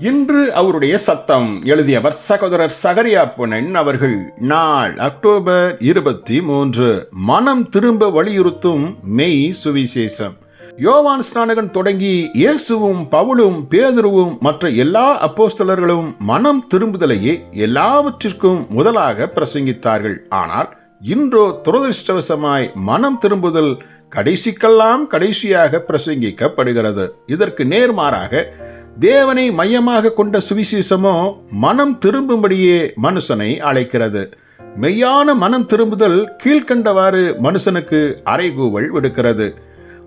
இன்று அவருடைய சத்தம் எழுதியவர் சகோதரர் சகரியா பொன்னன் அவர்கள். நாள் அக்டோபர் இருபத்தி மூன்று. மனம் திரும்ப வலியுறுத்தும் மெய் சுவிசேஷம். யோவான் ஸ்நானகன் தொடங்கி இயேசுவும் பவுலும் பேதுருவும் மற்ற எல்லா அப்போஸ்தலர்களும் மனம் திரும்புதலையே எல்லாவற்றிற்கும் முதலாக பிரசங்கித்தார்கள். ஆனால் இன்றோ துரதிருஷ்டவசமாய் மனம் திரும்புதல் கடைசிக்கெல்லாம் கடைசியாக பிரசங்கிக்கப்படுகிறது. இதற்கு நேர்மாறாக தேவனை மையமாக கொண்ட சுவிசேஷமோ மனம் திரும்பும்படியே மனுஷனை அழைக்கிறது. மெய்யான மனம் திரும்புதல் கீழ்கண்டவாறு மனுஷனுக்கு அறைகூவல் விடுக்கிறது.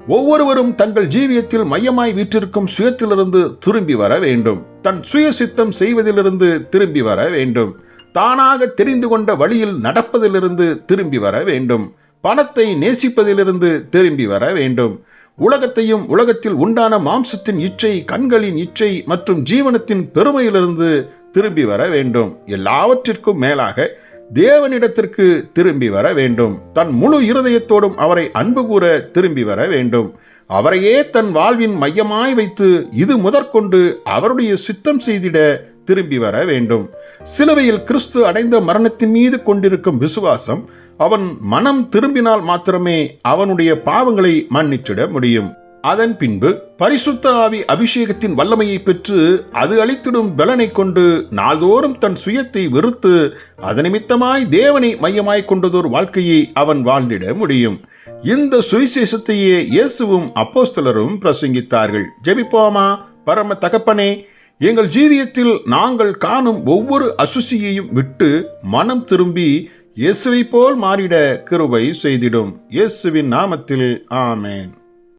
ஒவ்வொருவரும் தங்கள் ஜீவியத்தில் மையமாய் வீற்றிருக்கும் சுயத்திலிருந்து திரும்பி வர வேண்டும். தன் சுய சித்தம் செய்வதிலிருந்து திரும்பி வர வேண்டும். தானாக தெரிந்து கொண்ட வழியில் நடப்பதிலிருந்து திரும்பி வர வேண்டும். பணத்தை நேசிப்பதிலிருந்து திரும்பி வர வேண்டும். உலகத்தையும் உலகத்தில் உண்டான மாம்சத்தின் இச்சை கண்களின் இச்சை மற்றும் ஜீவனத்தின் பெருமையிலிருந்து திரும்பி வர வேண்டும். எல்லாவற்றிற்கும் மேலாக தேவனிடத்திற்கு திரும்பி வர வேண்டும். தன் முழு இருதயத்தோடும் அவரை அன்பு கூற திரும்பி வர வேண்டும். அவரையே தன் வாழ்வின் மையமாய் வைத்து இது முதற்கொண்டு அவருடைய சித்தம் செய்திட திரும்பி வர வேண்டும். சிலுவையில் கிறிஸ்து அடைந்த மரணத்தின் மீது கொண்டிருக்கும் விசுவாசம் அவன் மனம் திரும்பினால் மாத்திரமே அவனுடைய பாவங்களை மன்னிச்சிட முடியும். அதன் பின்பு பரிசுத்த ஆவி அபிஷேகத்தின் வல்லமையை பெற்று அது அளித்திடும் பலனை கொண்டு நாள்தோறும் தன் சுயத்தை வெறுத்து அது நிமித்தமாய் தேவனை மையமாய் கொண்டதோர் வாழ்க்கையை அவன் வாழ்ந்திட முடியும். இந்த சுவிசேஷத்தையே இயேசுவும் அப்போஸ்தலரும் பிரசங்கித்தார்கள். ஜெபிப்போமா? பரம தகப்பனே எங்கள் ஜீவியத்தில் நாங்கள் காணும் ஒவ்வொரு அசுசியையும் விட்டு மனம் திரும்பி இயேசுவை போல் மாறிட கிருபை செய்திடும். இயேசுவின் நாமத்தில் ஆமேன்.